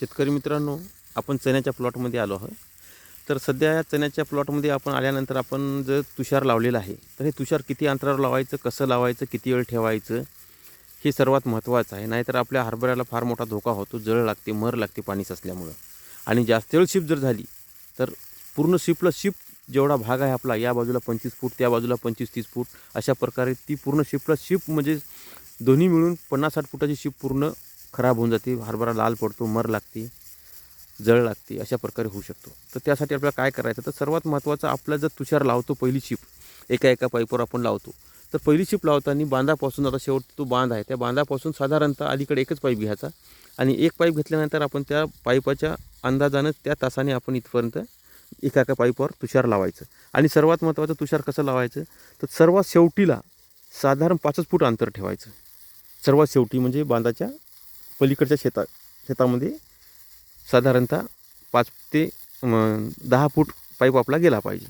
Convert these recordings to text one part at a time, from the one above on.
शेतकरी मित्रांनो आपण चण्याच्या प्लॉटमध्ये आलो आहोत. तर सध्या या चण्याच्या प्लॉटमध्ये आपण आल्यानंतर आपण जर तुषार लावलेला आहे तर हे तुषार किती अंतरावर लावायचं कसं लावायचं किती वेळ ठेवायचं हे सर्वात महत्त्वाचं आहे. नाहीतर आपल्या हरभऱ्याला फार मोठा धोका होतो जळ लागते मर लागते पाणी साचल्यामुळं. आणि जास्त वेळ शिप जर झाली तर पूर्ण शिपला शिप जेवढा भाग आहे आपला या बाजूला पंचवीस फूट त्या बाजूला पंचवीस तीस फूट अशा प्रकारे ती पूर्ण शिपला शिप म्हणजे दोन्ही मिळून पन्नास साठ फुटाची शिप पूर्ण खराब होऊन जाते हरभरा लाल पडतो मर लागते जळ लागते अशा प्रकारे होऊ शकतो. तर त्यासाठी आपल्याला काय करायचं? तर सर्वात महत्त्वाचं आपला जर तुषार लावतो पहिली शिप एका एका पाईपवर आपण लावतो. तर पहिली शिप लावताना बांधापासून आता शेवट तो बांध आहे. त्या बांधापासून साधारणतः अलीकडे एकच पाईप घ्यायचा आणि एक पाईप घेतल्यानंतर आपण त्या पाईपाच्या अंदाजानं त्या तासाने आपण इथपर्यंत एका एका पाईपवर तुषार लावायचं. आणि सर्वात महत्त्वाचं तुषार कसं लावायचं? तर सर्वात शेवटीला साधारण पाचच फूट अंतर ठेवायचं. सर्वात शेवटी म्हणजे बांधाच्या पलीकडच्या शेता शेतामध्ये साधारणतः पाच ते दहा फूट पाईप आपला गेला पाहिजे.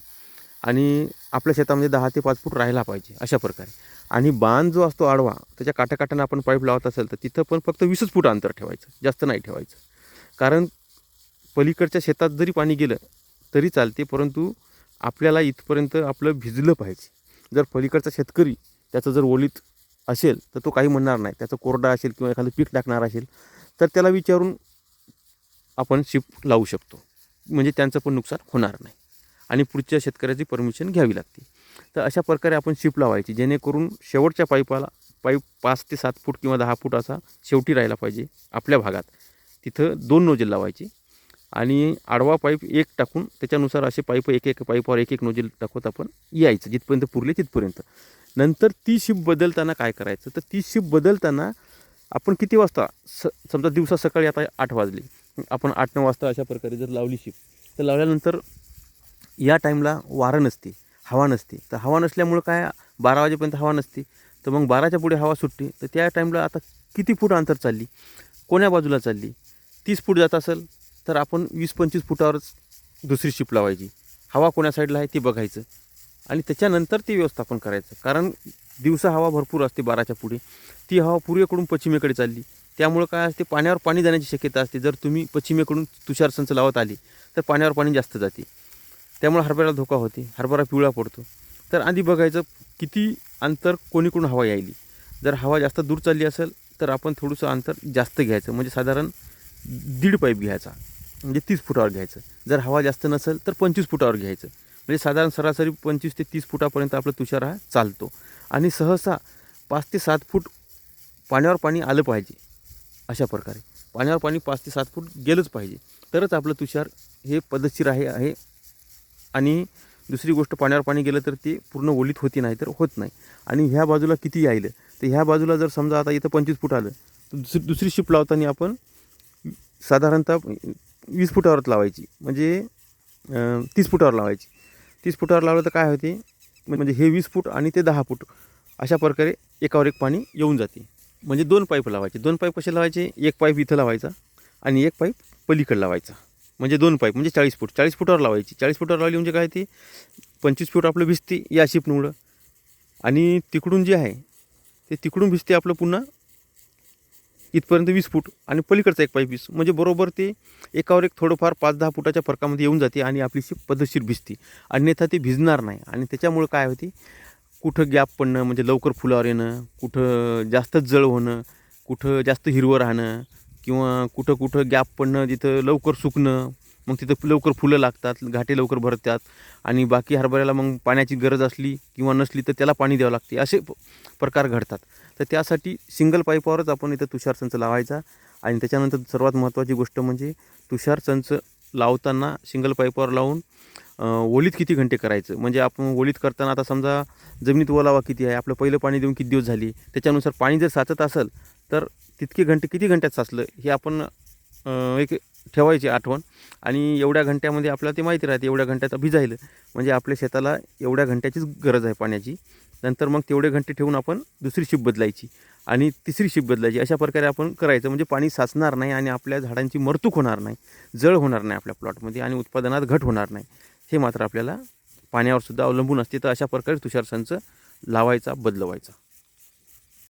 आणि आपल्या शेतामध्ये दहा ते पाच फूट राहायला पाहिजे अशा प्रकारे. आणि बांध जो असतो आडवा त्याच्या काठाकाठानं आपण पाईप लावत असेल तर तिथं पण फक्त वीसच फूट अंतर ठेवायचं जास्त नाही ठेवायचं. कारण पलीकडच्या शेतात जरी पाणी गेलं तरी चालते परंतु आपल्याला इथपर्यंत आपलं भिजलं पाहिजे. जर पलीकडचा शेतकरी त्याचं जर ओलीत असेल तर तो काही म्हणणार नाही. त्याचं कोरडा असेल किंवा एखादं पीक टाकणार असेल तर त्याला विचारून आपण शिप लावू शकतो. म्हणजे त्यांचं पण नुकसान होणार नाही. आणि पुढच्या शेतकऱ्याची परमिशन घ्यावी लागते. तर अशा प्रकारे आपण शिप लावायची जेणेकरून शेवटच्या पाईपाला पाईप पाच ते सात फूट किंवा दहा फूट असा शेवटी राहिला पाहिजे आपल्या भागात. तिथं दोन नोजल लावायची आणि आडवा पाईप एक टाकून त्याच्यानुसार असे पाईप एक एक पाईपावर एक एक नोजेल टाकत आपण यायचं जिथपर्यंत पुरले तिथपर्यंत. नंतर ती शिप बदलताना काय करायचं? तर ती शिप बदलताना आपण किती वाजता? स समजा दिवसा सकाळी आता आठ वाजली. आपण आठ नऊ वाजता अशा प्रकारे जर लावली शिप तर लावल्यानंतर या टाईमला वारं नसते हवा नसते. तर हवा नसल्यामुळं काय? बारा वाजेपर्यंत हवा नसते. तर मग बाराच्या पुढे हवा सुटते. तर त्या टाईमला आता किती फूट अंतर चालली? कोण्या बाजूला चालली? तीस फूट जात असेल तर आपण वीस पंचवीस फुटावरच दुसरी शिप लावायची. हवा कोण्या साईडला आहे ती बघायचं. आणि त्याच्यानंतर ते व्यवस्थापन करायचं. कारण दिवसा हवा भरपूर असते बाराच्या पुढे. ती हवा पूर्वेकडून पश्चिमेकडे चालली. त्यामुळं काय असते पाण्यावर पाणी जाण्याची शक्यता असते. जर तुम्ही पश्चिमेकडून तुषार संच लावत आली तर पाण्यावर पाणी जास्त जाते. त्यामुळे हरभऱ्याला धोका होते. हरभरा पिवळा पडतो. तर आधी बघायचं किती अंतर कोणीकडून हवा यायली. जर हवा जास्त दूर चालली असेल तर आपण थोडंसं अंतर जास्त घ्यायचं. म्हणजे साधारण दीड पाईप घ्यायचा. म्हणजे तीस फुटावर घ्यायचं. जर हवा जास्त नसेल तर पंचवीस फुटावर घ्यायचं. म्हणजे साधारण सरासरी पंचवीस ते तीस फुटापर्यंत आपला तुषार हा चालतो. आणि सहसा पाच ते सात फूट पाण्यावर पाणी आलं पाहिजे. अशा प्रकारे. पाण्यावर पाणी पाच ते सात फूट गेलंच पाहिजे. तरच आपलं तुषार हे पद्धतशीर आहे आहे. आणि दुसरी गोष्ट पाण्यावर पाणी गेलं तर ते पूर्ण ओलीत होती नाही तर होत नाही. आणि ह्या बाजूला किती यायलं? तर ह्या बाजूला जर समजा आता इथं पंचवीस फूट आलं तर दुसरी दुसरी शिप लावताना आपण साधारणतः वीस फुटावरच लावायची. म्हणजे तीस फुटावर लावायची. तीस फुटावर लावलं तर काय होते? म्हणजे हे वीस फूट आणि ते दहा फूट अशा प्रकारे एकावर एक पाणी येऊन जाते. म्हणजे दोन पाईप लावायचे. दोन पाईप कसे लावायचे? एक पाईप इथं लावायचा आणि एक पाईप पलीकडे लावायचा. म्हणजे दोन पाईप म्हणजे चाळीस फूट. चाळीस फुटावर लावायची. चाळीस फुटावर लावली म्हणजे काय ते पंचवीस फूट आपलं भिजते या शिपमुळं आणि तिकडून जे आहे ते तिकडून भिजते आपलं पुन्हा इथपर्यंत वीस फूट आणि पलीकडचा एक पाईप वीस. म्हणजे बरोबर ते एकावर एक थोडंफार पाच दहा फुटाच्या फरकामध्ये येऊन जाते आणि आपली पद्धतशीर भिजते. अन्यथा ती भिजणार नाही. आणि त्याच्यामुळं काय होते? कुठं गॅप पडणं म्हणजे लवकर फुलावर येणं कुठं जास्तच जळ होणं कुठं जास्त हिरवं राहणं किंवा कुठं कुठं गॅप पडणं जिथं लवकर सुकणं मग तिथं लवकर फुलं लागतात घाटे लवकर भरतात आणि बाकी हरभऱ्याला मग पाण्याची गरज असली किंवा नसली तर त्याला पाणी द्यावं लागते. असे प्रकार घडतात. तर त्यासाठी सिंगल पाईपावरच आपण इथं तुषार संच लावायचा आणि त्याच्यानंतर सर्वात महत्त्वाची गोष्ट म्हणजे तुषार संच लावताना सिंगल पाईपवर लावून ओलीत किती घंटे करायचं? म्हणजे आपण ओलीत करताना आता समजा जमिनीत ओलावा किती आहे आपलं पहिलं पाणी देऊन किती दिवस झाली त्याच्यानुसार पाणी जर साचत असेल तर तितके घंटे किती घंट्यात साचलं? हे आपण एक ठेवायची आठवण. आणि एवढ्या घंट्यामध्ये आपल्याला ते माहिती राहते एवढ्या घंट्याचं भिजायलं. म्हणजे आपल्या शेताला एवढ्या घंट्याचीच गरज आहे पाण्याची. नंतर मग तेवढे घंटे ठेवून आपण दुसरी शिप बदलायची. आणि तिसरी शिप बदलायची. अशा प्रकारे आपण करायचं. म्हणजे पाणी साचणार नाही आणि आपल्या झाडांची मरतूक होणार नाही. जळ होणार नाही आपल्या प्लॉटमध्ये आणि उत्पादनात घट होणार नाही. हे मात्र आपल्याला पाण्यावरसुद्धा अवलंबून असते. तर अशा प्रकारे तुषार संच लावायचा बदलवायचा.